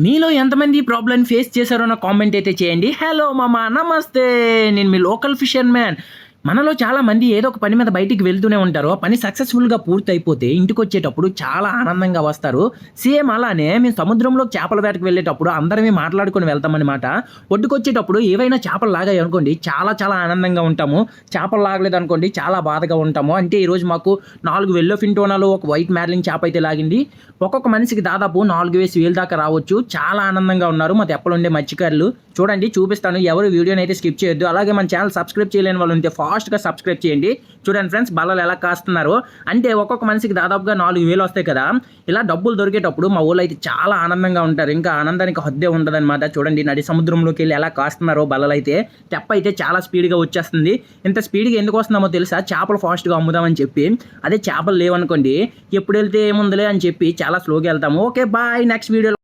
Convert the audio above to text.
మీలో ఎంతమంది problem problem face చేశారో నా కామెంట్ అయితే చేయండి. హలో మామా నమస్తే. నేను మీ లోకల్ ఫిషర్ మ్యాన్ మనలో చాలా మంది ఏదో ఒక పని మీద బయటికి వెళ్తూనే ఉంటారు. పని సక్సెస్ఫుల్గా పూర్తి అయిపోతే ఇంటికి వచ్చేటప్పుడు చాలా ఆనందంగా వస్తారు. సేమ్ అలానే మేము సముద్రంలో చేపల వేటకు వెళ్ళేటప్పుడు అందరమే మాట్లాడుకొని వెళ్తామన్నమాట. ఒడ్డుకొచ్చేటప్పుడు ఏవైనా చేపలు లాగాయి అనుకోండి చాలా చాలా ఆనందంగా ఉంటాము. చేపలు లాగలేదు అనుకోండి చాలా బాధగా ఉంటాము. అంటే ఈరోజు మాకు నాలుగు వెల్లో ఫింటోనాలు ఒక వైట్ మ్యార్లింగ్ చేప అయితే లాగింది. ఒక్కొక్క మనిషికి దాదాపు నాలుగు వేసి వేలు దాకా రావచ్చు. చాలా ఆనందంగా ఉన్నారు మా తెప్పలు ఉండే మత్స్యకారులు. చూడండి చూపిస్తాను. ఎవరు వీడియోని అయితే స్కిప్ చేయొద్దు. అలాగే మన ఛానల్ సబ్స్క్రైబ్ చేయలేని వాళ్ళు ఉంటే ఫాస్ట్గా సబ్స్క్రైబ్ చేయండి. చూడండి ఫ్రెండ్స్ బల్లలు ఎలా కాస్తున్నారు. అంటే ఒక్కొక్క మనిషికి దాదాపుగా నాలుగు వేలు వస్తాయి కదా. ఇలా డబ్బులు దొరికేటప్పుడు మా ఊళ్ళో అయితే చాలా ఆనందంగా ఉంటారు. ఇంకా ఆనందానికి హద్దే ఉండదన్నమాట. చూడండి నడి సముద్రంలోకి వెళ్ళి ఎలా కాస్తున్నారో బల్లలు అయితే. తెప్ప అయితే చాలా స్పీడ్గా వచ్చేస్తుంది. ఇంత స్పీడ్గా ఎందుకు వస్తున్నామో తెలుసా? చేపలు ఫాస్ట్గా అమ్ముదామని చెప్పి. అదే చేపలు లేవనుకోండి ఎప్పుడు వెళ్తే ఏముందిలే అని చెప్పి చాలా స్లోగా వెళ్తాము. Okay bye. నెక్స్ట్ వీడియోలో